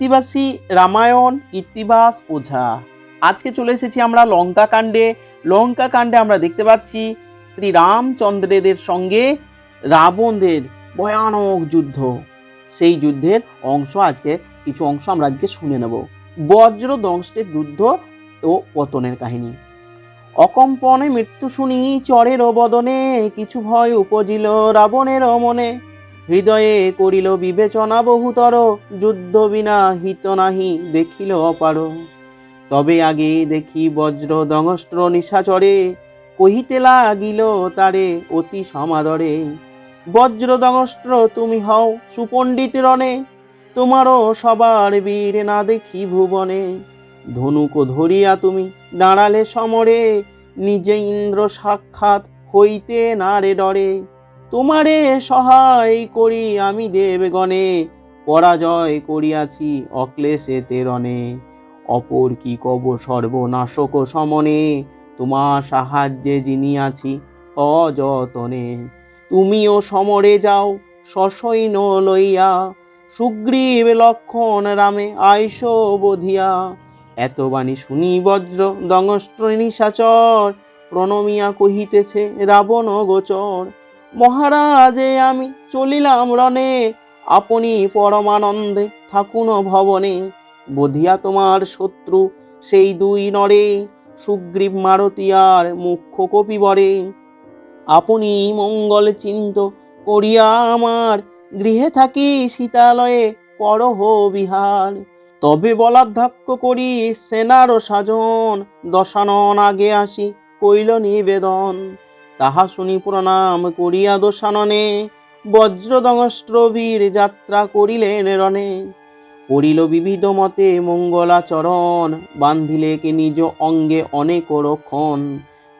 কৃত্তিবাসী রামায়ণ কৃত্তিবাস ওঝা। আজকে চলে এসেছি আমরা লঙ্কা কাণ্ডে লঙ্কা কাণ্ডে আমরা দেখতে পাচ্ছি শ্রী রামচন্দ্রেদের সঙ্গে রাবণদের ভয়ানক যুদ্ধ। সেই যুদ্ধের অংশ আজকে কিছু অংশ আমরা আজকে শুনে নেব। বজ্র দংষ্টের যুদ্ধ ও পতনের কাহিনী। অকম্পনে মৃত্যু শুনি চরের বদনে, কিছু ভয় উপজিল রাবণের মনে। হৃদয়ে করিল বিবেচনা বহুতর, যুদ্ধ বিনা হিত নাহি, দেখিল অপার। তবে আগে দেখি বজ্র দংষ্ট্র নিশাচরে, কহিতে লাগিল তারে অতি সমাদরে, বজ্র দংষ্ট্র তুমি হও সুপণ্ডিত রণে, তোমারও সবার বীর না দেখি ভুবনে। ধনুক ধরিয়া তুমি দাঁড়ালে সমরে, নিজে ইন্দ্র সাক্ষাৎ হইতে না রে ডরে তোমারে সহায় করি আমি দেবগণে, পরাজয় করিয়াছি অক্লেশে তেরণে। অপর কি কব সর্বনাশক সমনে, তোমার সাহায্যে যিনি আছি অযতনে। তুমিও সমরে যাও সসৈন্য লইয়া, সুগ্রীব লক্ষণ রামে আইস বধিয়া। এত বাণী শুনি বজ্র দংষ্ট্র নিশাচর প্রণমিয়া কহিতেছে, রাবণ গোচর। মহারাজে, আমি চলিলাম রণে। আপনি পরমানন্দে থাকুন ভবনে। বধিয়া তোমার শত্রু, সেই দুই নরে। সুগ্রীব মারতিয়ার মুখ্য কপিবরে আপনি মঙ্গল চিন্ত করিয়া আমার গৃহে থাকি সীতালয়ে করহ বিহার। তবে বলাধ্যক্ষ করি সেনার সাজন, দশানন আগে আসি কইল নিবেদন। তাহা শুনি প্রণাম করিয়া দোষাননে। বজ্রদংষ্ট্রবীর যাত্রা করিলেন রণে। করিল বিবিধ মতে মঙ্গলাচরণ বান্ধিলে কে নিজ অঙ্গে অনেক রক্ষণ।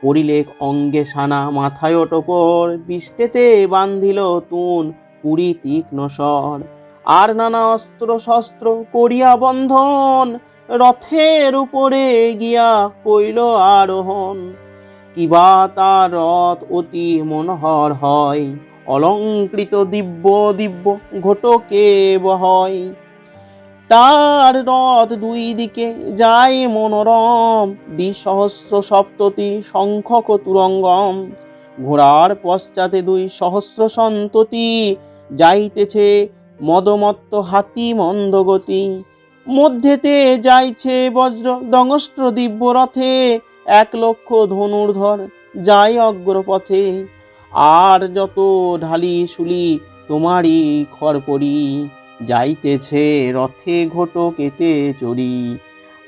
পরিলেখ অঙ্গে সানা মাথায় টোপর বিষ্টেতে বান্ধিল তুন পুরী তীক্ষ্ণ স্বর। আর নানা অস্ত্র শস্ত্র করিয়া বন্ধন, রথের উপরে গিয়া কইল আরোহণ। কিবা তার রথ অতি মনোহর হয়। অলঙ্কৃত দিব্য দিব্য ঘটকে বহয়। তার রথ দুই দিকে যায় মনোরম। দ্বিসহস্র সপ্ততি সংখ্যক তুরঙ্গম। ঘোড়ার পশ্চাতে দুই সহস্র সন্ততি। যাইতেছে মদমত্ত হাতি মন্দগতি মধ্যেতে যাইছে বজ্র দংষ্ট্র দিব্য রথে। এক লক্ষ ধনুর্ধর যায় অগ্রপথে। আর যত ঢালি শুলি, তোমারই খড়পড়ি। যাইতেছে রথে ঘটকেতে চড়ি।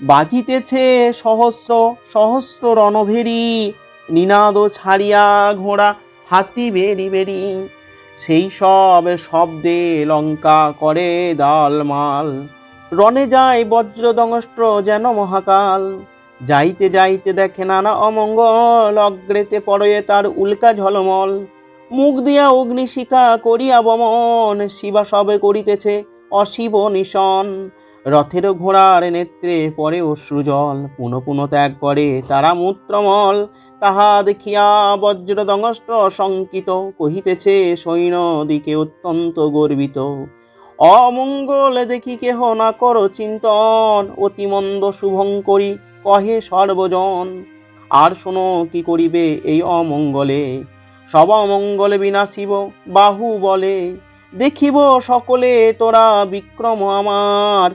বাজিতেছে সহস্র সহস্র রণভেরি। নিনাদ ছাড়িয়া ঘোড়া হাতি বেরি বেরি। সেই সব শব্দে লঙ্কা করে দালমাল। রণে যায় বজ্র দংষ্ট্র যেন মহাকাল। যাইতে যাইতে দেখে নানা অমঙ্গল, অগ্রেতে পড়য়ে তার উল্কা ঝলমল। মুখ দিয়া অগ্নিশিখা করিয়া বমন, শিবা সবে করিতেছে অশিব নিশন। রথের ঘোড়ার নেত্রে পরে অশ্রুজল, পুনঃ পুনঃ ত্যাগ করে তারা মূত্রমল। তাহা দেখিয়া বজ্র দংষ্ট্র শঙ্কিত কহিতেছে, সৈন্য, দিকে অত্যন্ত গর্বিত। অমঙ্গল দেখি কেহ না করো চিন্তন, অতিমন্দ শুভঙ্করী। কহে সর্বজন। আর শোনো কি করিবে এই অমঙ্গলে। সব অমঙ্গলে বিনাশিব, বাহু বলে। দেখিব সকলে, তোরা বিক্রম আমার।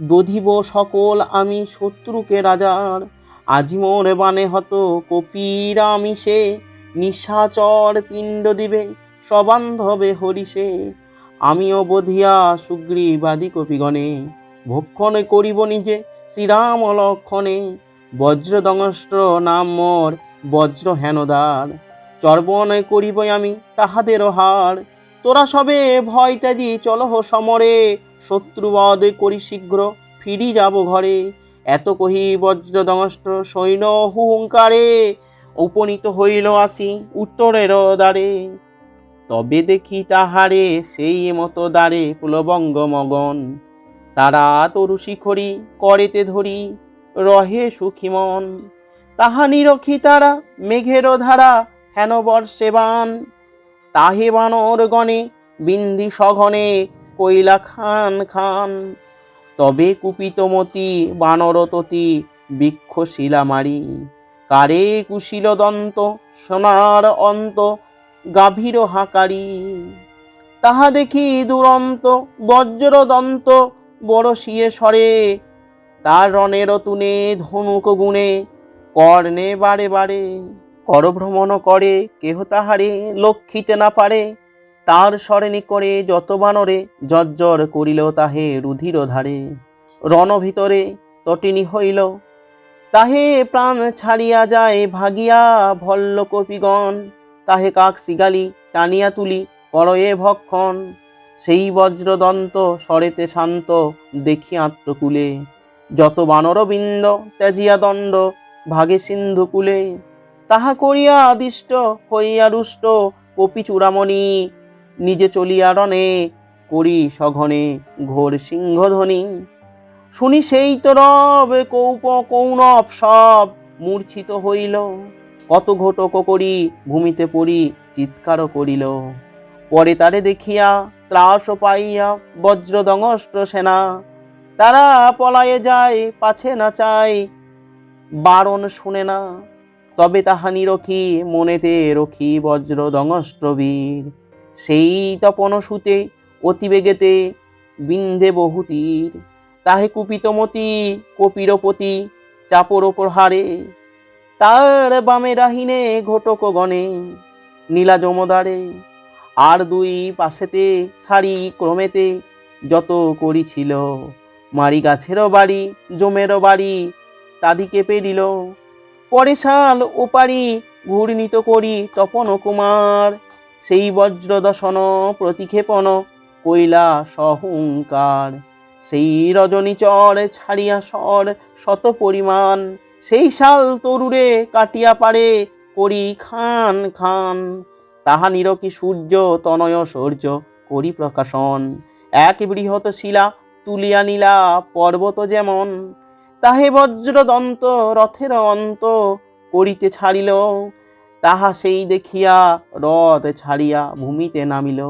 দধিব সকল, আমি শত্রুকে রাজার। আজি মোর বানে হত কপিরা মিশে নিশাচর পিণ্ড দিবে সবান্ধবে হরিষে। আমিও বধিয়া সুগ্রীবাদী কপিগণে। ভক্ষণ করিব নিজে। শ্রীরাম লক্ষণে বজ্র দংষ্ট্র নাম মোর বজ্র হেনদার। চর্বণ করিব আমি তাহাদের হার। তোরা সবে ভয় ত্যাজি চলহ সমরে। শত্রুবধ করি শীঘ্র ফিরি যাব ঘরে। এত কহি বজ্র দংষ্ট্র সৈন্য হুঙ্কারে উপনীত হইল আসি উত্তরের দ্বারে। তবে দেখি তাহারে সেই মতো দ্বারে পুলবঙ্গ মগন। তারা তরু শিখরি করেতে ধরি, রহে সুখিমন তাহা নিরক্ষী তারা মেঘের ধারা, হেন বর্ষেবান তাহে বানর গণে, বিন্দি সঘনে কইলা খান খান। তবে কুপিতমতি বানরততি বৃক্ষ শিলামারি কারে কুশিল দন্ত, সোনার অন্ত, গাভীর হাকারি। তাহা দেখি দুরন্ত বজ্র দন্ত বড় শিয়ে সরে, তার রণের তুনে ধনুক গুণে কর্ণে বারে বারে। করভ্রমণ করে, কেহ তাহারে লক্ষিতে না পারে, তার স্মরণে করে যত বানরে, জর্জর করিল তাহে রুধির ধারে। রণ ভিতরে তটিনী হইল, তাহে প্রাণ ছাড়িয়া যায় ভাগিয়া ভল্ল কপিগণ তাহে কাক সিগালি টানিয়া তুলি করয়ে ভক্ষণ। সেই বজ্রদন্ত স্বরেতে শান্ত, দেখি আত্মকুলে। যত বানরবৃন্দ, ত্যাজিয়া দণ্ড, ভাগে সিন্ধু কুলে। তাহা করিয়া আদিষ্ট, হইয়া রুষ্ট, কপি চূড়ামণি। নিজে চলিয়া রণে, করি সঘনে ঘোর সিংহধ্বনি। শুনি সেই তো রব, কৌপ কৌনব সব মূর্ছিত হইল। কত ঘটক করি, ভূমিতে পড়ি চিৎকার করিল। পরে তারে দেখিয়া ত্রাস পাইয়া বজ্রদংষ্ট সেনা। তারা পলায়ে যায়, পাছে না চায় বারণ শুনে না। তবে তাহা নিরখি মনেতে রখি বজ্র দংষ্টবীর সেই তপন সুতে, অতিবেগেতে বিন্ধে বহুতীর তাহে কুপিতমতি কপিরপতি চাপর প্রহারে। তার বামে রাহিনে ঘটক গণে, নীলা জমদারে আর দুই পাশেতে সারি ক্রমেতে যত করিছিল। মারি গাছেরও বাড়ি, জমেরও বাড়ি, তাদিকে পেরিল। পরে সাল ওপারি ঘূর্ণিত করি তপন কুমার, সেই বজ্রদশন প্রতিক্ষেপণ কৈলা সহংকার সেই রজনী চর ছাড়িয়া স্বর শত পরিমাণ, সেই শাল তরুরে কাটিয়া পারে করি খান খান। তাহা নিরকি সূর্য তনয় সূর্য? করি প্রকাশন এক বৃহৎ শিলা তুলিয়া নীলা পর্বত যেমন। তাহে বজ্রদন্ত, রথের অন্ত করিতে ছাড়িল। তাহা সেই দেখিয়া রথ ছাড়িয়া ভূমিতে নামিল।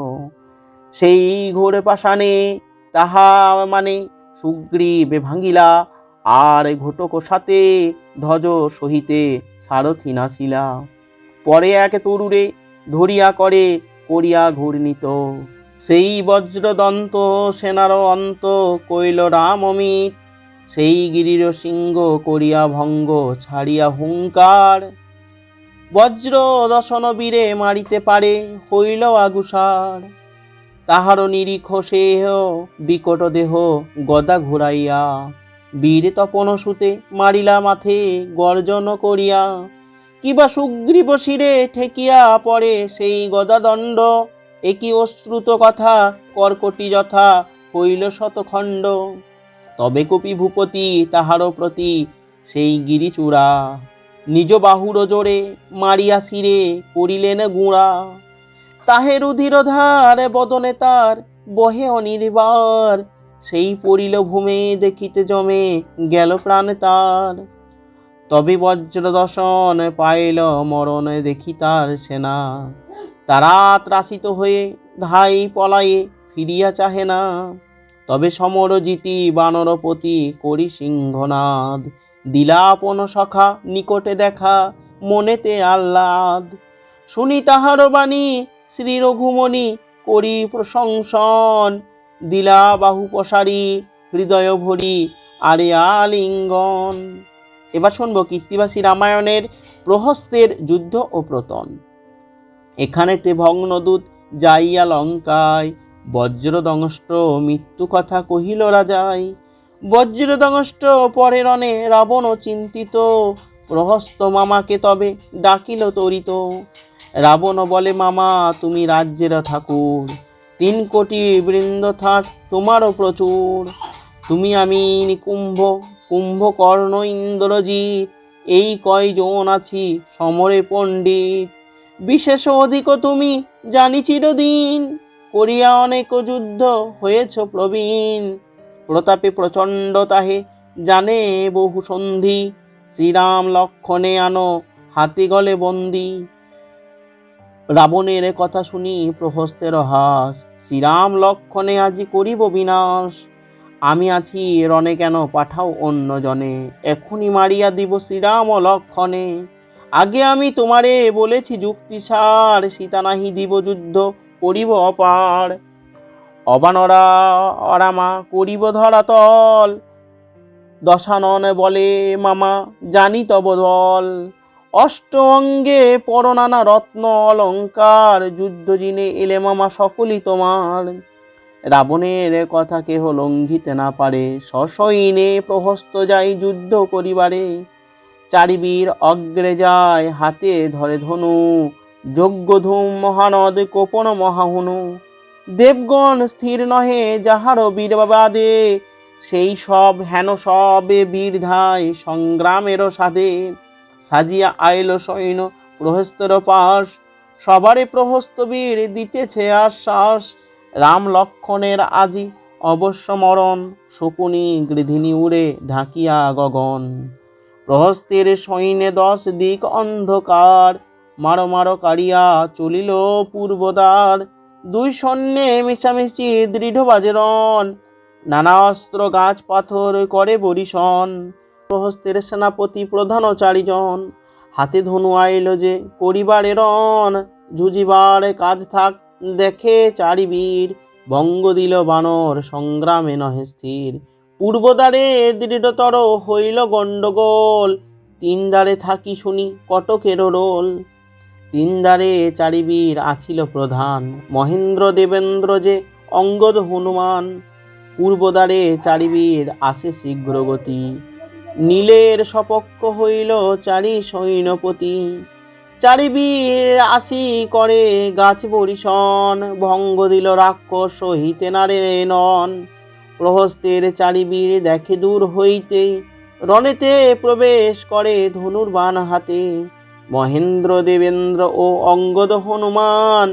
সেই ঘোর পাষাণে তাহা মানে সুগ্রীবে ভাঙিলা। আর ঘটক সাথে ধ্বজ সহিতে সারথি নাসিলা পরে এক তরুরে ধরিয়া করে করিয়া ঘূর্ণিত। সেই বজ্রদন্ত সেনার অন্ত কইল, রাম অমিত, সেই গিরির সিংহ করিয়া ভঙ্গ ছাড়িয়া হুঙ্কার। বজ্র দশন বীরে মারিতে পারে, হইল আগুসার। তাহার নিরিখ সেহ, বিকট দেহ গদা ঘুরাইয়া। বীর তপন সুতে মারিলা মাথে গর্জন করিয়া কিবা সুগ্রীব শিরে ঠেকিয়া পড়ে সেই গদাদণ্ড। একই অশ্রুত কথা কর্কটি যথা হইল শতখণ্ড। তবে কপি ভূপতি তাহারও প্রতি সেই গিরিচূড়া। নিজ বাহুর জোরে মারিয়া শিরে করিলেন গুঁড়া। তাহে রুধির ধার বদনে তার বহে অনির্বার সেই পড়িল ভূমে দেখিতে জমে গেল প্রাণ তার। তবে বজ্র দর্শন পাইল মরণ দেখি তার সেনা। তারা ত্রাসিত হয়ে ধাই পলায়ে ফিরিয়া চাহে না। তবে সমর জিতি বানরপতি করি সিংহনাদ। দিলাপন সখা নিকটে দেখা মনেতে আহ্লাদ। শুনি তাহার বাণী, শ্রী রঘুমণি করি প্রশংসন। দিলা বাহু পসারি হৃদয় ভরি আরে আলিঙ্গন। এবার শুনব কীর্তিবাসী রামায়ণের প্রহস্তের যুদ্ধ ও প্রতন। এখানেতে ভগ্নদূত যাইয়া লঙ্কায়, বজ্রদংষ্ট মৃত্যু কথা কহিল রাজাই। বজ্রদংষ্ট পরে রণে রাবণ চিন্তিত, প্রহস্ত মামাকে তবে ডাকিল তরিত। রাবণ বলে, মামা, তুমি রাজ্যের ঠাকুর। তিন কোটি বৃন্দ থাক, তোমারও প্রচুর। তুমি আমি কুম্ভ কুম্ভকর্ণ ইন্দ্রজিৎ এই কয়জন আছি সমরে পণ্ডিত? বিশেষ অধিক তুমি জানি চিরদিন, করিয়া অনেক যুদ্ধ হয়েছ প্রবীণ। প্রতাপে প্রচণ্ড তাহে জানে বহু সন্ধি, শ্রীরাম লক্ষণে আনো হাতে গলে বন্দি। রাবণের কথা শুনি প্রহস্তের হাস, শ্রীরাম লক্ষণে আজি করিব বিনাশ। আমি আছি রণে কেন পাঠাও অন্য জনে এখনই মারিয়া দিব শ্রীরাম লক্ষণে আগে আমি তোমারে বলেছি যুক্তিসার সীতা নাহি দিব যুদ্ধ, করিব অপার। অবানরা অরামা করিব ধরাতল দশানন বলে, মামা, জানি তব দল। অষ্ট অঙ্গে পর নানা রত্ন অলঙ্কার, যুদ্ধ জিনে এলে মামা সকলই তোমার। রাবণের কথা কেহ লঙ্ঘিতে না পারে। সসৈনে প্রহস্ত যাই যুদ্ধ করিবারে। চারিবীর অগ্রে যায় হাতে ধরে ধনু। যজ্ঞধূম মহানদ কোপন মহাহুনু। দেবগণ স্থির নহে যাহার বীরবাদে। সেই সব হেন সবে বীর ধায় সংগ্রামেরও সাধে। সাজিয়া আইল সৈন্য প্রহস্তর পাশ। সবারে প্রহস্ত বীর দিতেছে আশ্বাস। রাম লক্ষণের আজি অবশ্য মরণ শকুনি গৃধিনী উড়ে ঢাকিয়া গগন। প্রহস্তের সৈন্যে দশ দিক অন্ধকার, মারো মারো কারিয়া চলিল পূর্বদ্বার। দুই সৈন্যে মিশামিশি দৃঢ় বাজেরন নানা অস্ত্র গাছ পাথর করে বরিশন। প্রহস্তের সেনাপতি প্রধান চারিজন, হাতে ধনু আইল যে করিবারে রন জুজিবার কাজ থাক দেখে চারিবীর বঙ্গ দিল বানর, সংগ্রামে নহে স্থির। পূর্বদ্বারে দৃঢ়তর হইল গণ্ডগোল তিন দ্বারে থাকি শুনি কটকের রোল। তিন দ্বারে চারিবীর আছিল প্রধান, মহেন্দ্র দেবেন্দ্র যে অঙ্গদ হনুমান। পূর্বদ্বারে চারিবীর আসে শীঘ্র গতি নীলের সপক্ষ হইল চারি সৈন্যপতি। চারিবীর আসি করে গাছ বরিশন, ভঙ্গ দিল রাক্ষস সহিতে নারে নন। প্রহস্তের চারিবীর দেখে দূর হইতে রণেতে প্রবেশ করে ধনুর বান হাতে। মহেন্দ্র, দেবেন্দ্র ও অঙ্গদ হনুমান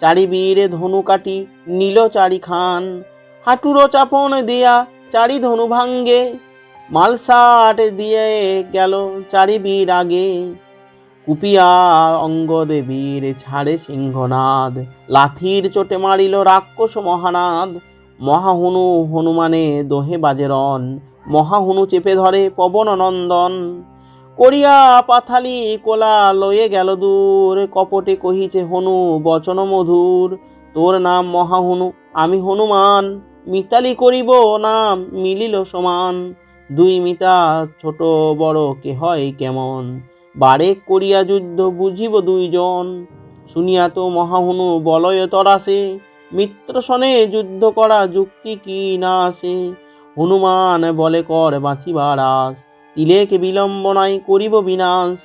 চারিবীর ধনু কাটি নীল চারি খান হাঁটুরো চাপন দিয়া চারি ধনু ভাঙ্গে, মালসাট দিয়ে গেল চারিবীর আগে। কুপিয়া অঙ্গদেবীর ছাড়ে সিংহনাদ। লাথির চোটে মারিল রাক্ষস মহানাদ। মহাহুনু হনুমানে দোহে বাজেরন মহাহুনু চেপে ধরে পবন নন্দন। করিয়া পাথালি কোলা লয়ে গেল দূর। কপটে কহিছে হনু, বচন মধুর। তোর নাম মহাহুনু, আমি হনুমান। মিতালি করিব নাম, মিলিল সমান। দুই মিতা ছোট বড় কে হয় কেমন? বারেক করিয়া যুদ্ধ বুঝিব দুইজন। শুনিয়া তো মহাহুনু বলয় তরাসে, মিত্র সনে যুদ্ধ করা যুক্তি কি না আসে? হনুমান বলে, কর বাঁচিবার আস তিলেক বিলম্বনাই করিব বিনাশ।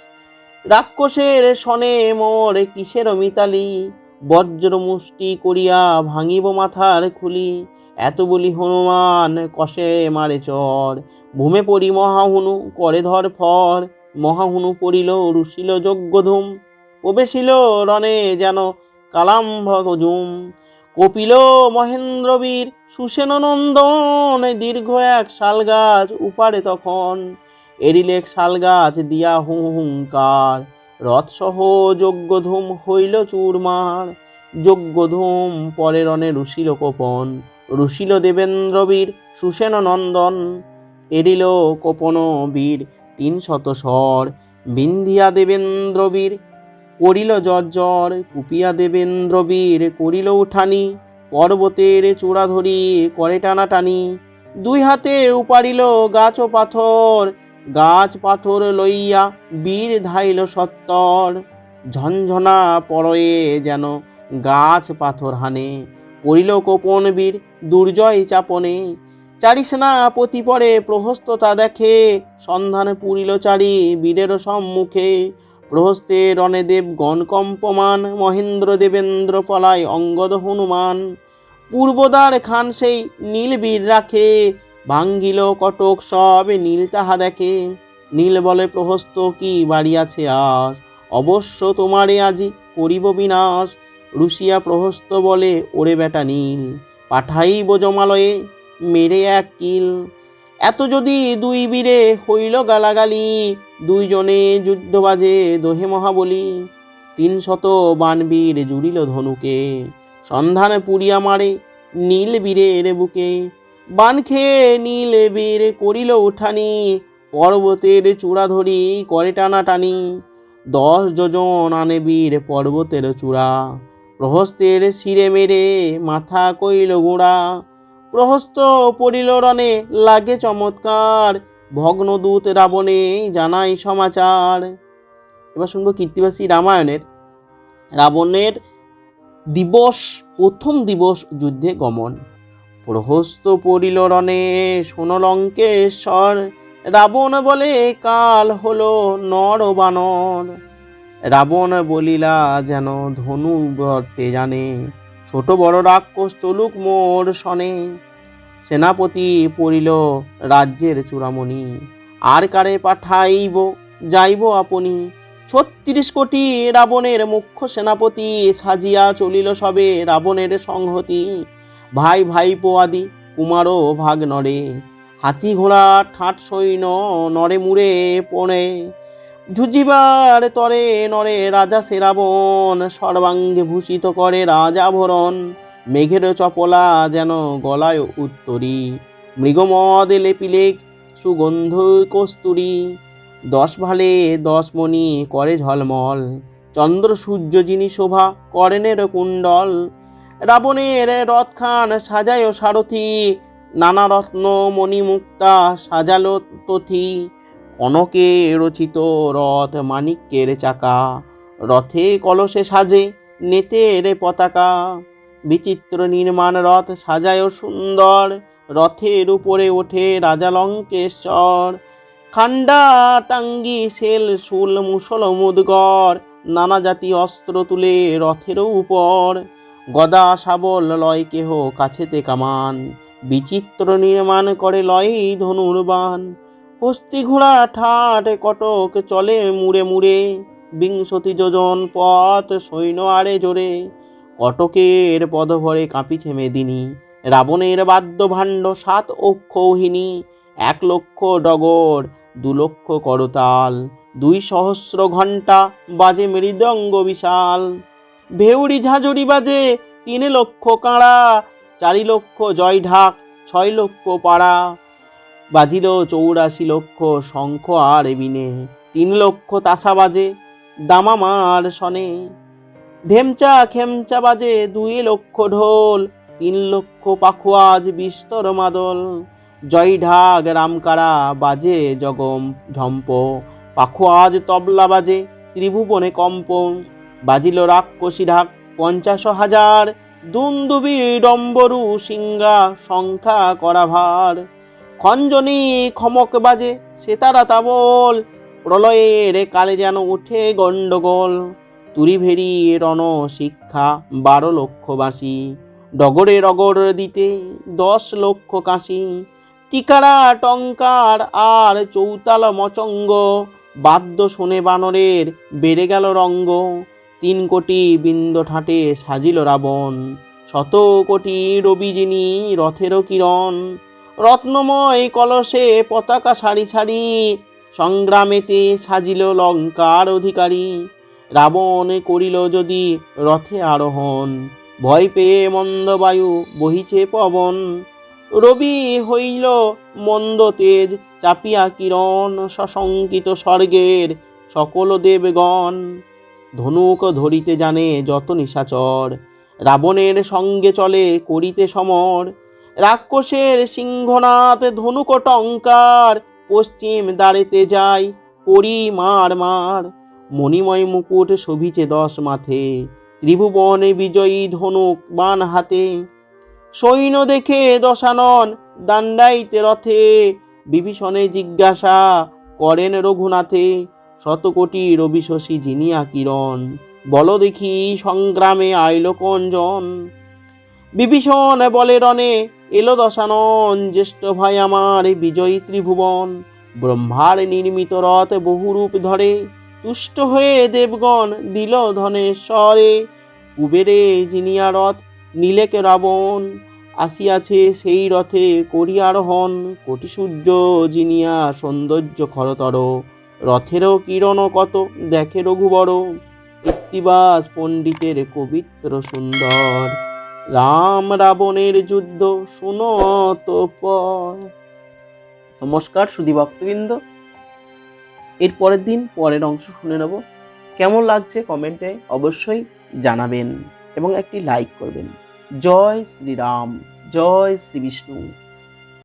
রাক্ষসের সনে মোর কিসের মিতালি? বজ্র মুষ্টি করিয়া ভাঙিব মাথার খুলি। এত বলি হনুমান কষে মারে চর। ভূমে পড়ি মহাহুনু, করে ধর ফর। মহাহুনু পড়িল, রুশিল যজ্ঞধূম, প্রবেশিল রণে যেন কালাম্ভজুম কপিল মহেন্দ্রবীর সুসেন নন্দন দীর্ঘ এক শালগাছ উপারে তখন। এরিলেক শালগাছ দিয়া হু হুঙ্কার রথসহ যজ্ঞধূম হইল চুরমার। যজ্ঞধূম পরে রণে রুশিল কোপন। রুশিল দেবেন্দ্রবীর সুসেন নন্দন এরিল কোপন বীর তিন শত স্বর। বিন্ধিয়া দেবেন্দ্রবীর, করিল জর্জর কুপিয়া দেবেন্দ্রবীর, করিল উঠানি। পর্বতের চূড়া ধরি করে টানাটানি। দুই হাতে উপারিল গাছ ও পাথর। গাছ পাথর লইয়া বীর ধাইল সত্তর। ঝনঝনা পরয়ে যেন গাছ পাথর হানে। পড়িল কোপন বীর, দুর্জয় চাপনে। চারি সেনাপতি পরে প্রহস্ততা দেখে। সন্ধানে পুরিল চারি বীরের সম্মুখে। প্রহস্তে রণেদেব গণকম্পমান মহেন্দ্র দেবেন্দ্র পলায় অঙ্গদ হনুমান। পূর্বদার খান সেই নীল বীর রাখে, ভাঙ্গিল কটক সব নীল তাহা দেখে। নীল বলে, প্রহস্ত, কি বাড়ি আছে আর? অবশ্য তোমারে আজি করিব বিনাশ। রুশিয়া প্রহস্ত বলে, ওরে বেটা নীল, পাঠাইব জমালয়ে। মেরে এক কিল। এত যদি দুই বীরে হইল গালাগালি, দুইজনে যুদ্ধ বাজে দোহে মহাবলী। তিন শত বানবীর জুড়িল ধনুকে, সন্ধানে পুরিয়া মারে নীল বীরের বুকে। বান খেয়ে নীল বীর করিল উঠানি, পর্বতের চূড়া ধরি করে টানাটানি। দশ যোজন আনে বীর পর্বতের চূড়া, প্রহস্তের শিরে মেরে মাথা কইল গোড়া। প্রহস্ত পড়িল লাগে চমৎকার। ভগ্নদূত রাবণে জানাই সমাচার। এবার শুনব কীর্তিবাসী রামায়ণের। রাবণের দিবস, প্রথম দিবস যুদ্ধে গমন। প্রহস্ত পড়িল রণে শোন লঙ্কেশ্বর, রাবণ বলে কাল হলো নর বানর। রাবণ বলিলা, যেন ধনু বর্তে জানে ছোট বড় রাক্ষস চলুক মোর সনে সেনাপতি পড়িল রাজ্যের চূড়ামণি, আর কারে পাঠাইব, যাইব আপনি? ছত্রিশ কোটি রাবণের মুখ্য সেনাপতি সাজিয়া চলিল সবে রাবণের সংহতি। ভাই ভাই পোয়াদি কুমারও ভাগ নরে হাতি ঘোড়া ঠাট সৈন্য নরে মুড়ে পড়ে। ঝুঁজিবার তরে নরে রাজা সেরাবন, সর্বাঙ্গে ভূষিত করে রাজাভরণ। মেঘের চপলা যেন গলায় উত্তরি। মৃগমদ লেপিলেক সুগন্ধ কস্তুরি। দশ ভালে দশ মণি করে ঝলমল। চন্দ্র সূর্য যিনি শোভা করেনের কুণ্ডল। রাবণের রথখান সাজায় সারথি। নানা রত্ন মণিমুক্তা সাজালো তথি। কনকে রচিত রথ মানিক্যের চাকা, রথে কলসে সাজে নেতের পতাকা, বিচিত্র নির্মাণ রথ সাজায় সুন্দর, রথের উপরে ওঠে রাজা লঙ্কেশ্বর খান্ডা টাঙ্গি সেল শুল মুসল মুদগর, নানা জাতি অস্ত্র তুলে রথের উপর, গদা শাবল লয় কেহ কাছেতে কামান, বিচিত্র নির্মাণ করে লয় ধনুর্বান হস্তি ঘোড়া ঠাট কটক চলে মুড়ে মুড়ে। বিংশতি যোজন পথ সৈন্য আরে জোরে। কটকের পদভরে কাঁপিছে মেদিনী। রাবণের বাদ্য ভাণ্ড সাত অক্ষৌহিনী এক লক্ষ ডগর, দু লক্ষ করতাল। দুই সহস্র ঘণ্টা বাজে মৃদঙ্গ বিশাল। ভেউড়ি ঝাঁঝুরি বাজে তিন লক্ষ কাঁড়া, চারি লক্ষ জয় ঢাক ছয় লক্ষ পাড়া। বাজিল চৌরাশি লক্ষ শঙ্খ আর বিনে তিন লক্ষ তাসা বাজে, দামামার সনে। ধেমচা খেমচা বাজে, দুই লক্ষ ঢোল, তিন লক্ষ পাখুয়াজ, বিস্তর মাদল। জয় ঢাক রামকারা, বাজে জগম ঝম্প পাখুয়াজ তবলা বাজে, ত্রিভুবনে কম্পন। বাজিল রাক্ষসী ঢাক, পঞ্চাশ হাজার। দুন্দুবি ডম্বরু সিংহা, সংখ্যা করা ভার। খঞ্জনি খমক বাজে, সেতারা তাবল। প্রলয়ের কালে যেন উঠে গণ্ডগোল। তুরি ভেরি রণ শিক্ষা বারো লক্ষ বাসি ডগরে রগর দিতে দশ লক্ষ কাশি। টিকারা টঙ্কার আর চৌতাল মচঙ্গ। বাদ্য শোনে বানরের বেড়ে গেল রঙ্গ। তিন কোটি বিন্দ ঠাটে সাজিল রাবণ। শত কোটি রবি যিনি রথেরও কিরণ। রত্নময় কলসে পতাকা সারি সারি সংগ্রামেতে সাজিল লঙ্কার অধিকারী। রাবণ করিল যদি রথে আরোহণ, ভয় পেয়ে মন্দবায়ু বহিছে পবন। রবি হইল মন্দ তেজ, চাপিয়া কিরণ, সশঙ্কিত স্বর্গের সকল দেবগণ। ধনুক ধরিতে জানে যত নিশাচর, রাবণের সঙ্গে চলে করিতে সমর। রাক্ষসের সিংহনাথ ধনুক টঙ্কার পশ্চিম দাঁড়েতে যায় করি মার মার। মণিময় মুকুট শোভিছে দশ মাথে, ত্রিভুবনে বিজয়ী ধনুক বান হাতে। সৈন্য দেখে দশানন দাণ্ডাইতে রথে, বিভীষণে জিজ্ঞাসা করেন রঘুনাথে, শতকোটি রবি শশী জিনিয়া কিরণ বল দেখি সংগ্রামে আইল কঞ্জন বিভীষণ বলে রণে এলো দশানন, জ্যেষ্ঠ ভাই আমার বিজয়ী ত্রিভুবন। ব্রহ্মার নির্মিত রথ বহুরূপ ধরে, তুষ্ট হয়ে দেবগণ দিল ধনেশ্বরে কুবেরে জিনিয়া রথ নীলেকে রাবণ, আসিয়াছে সেই রথে করিয়ারোহণ কোটি সূর্য জিনিয়া সৌন্দর্য খরতর, রথেরও কিরণ কত দেখে রঘুবর। কৃত্তিবাস পণ্ডিতের কবিত্র সুন্দর। রাম রাবণের যুদ্ধ শোনো পর। নমস্কার সুধী ভক্তবৃন্দ। এর পরের দিন পরের অংশ শুনে নেব। কেমন লাগছে কমেন্টে অবশ্যই জানাবেন এবং একটি লাইক করবেন। জয় শ্রীরাম, জয় শ্রী বিষ্ণু।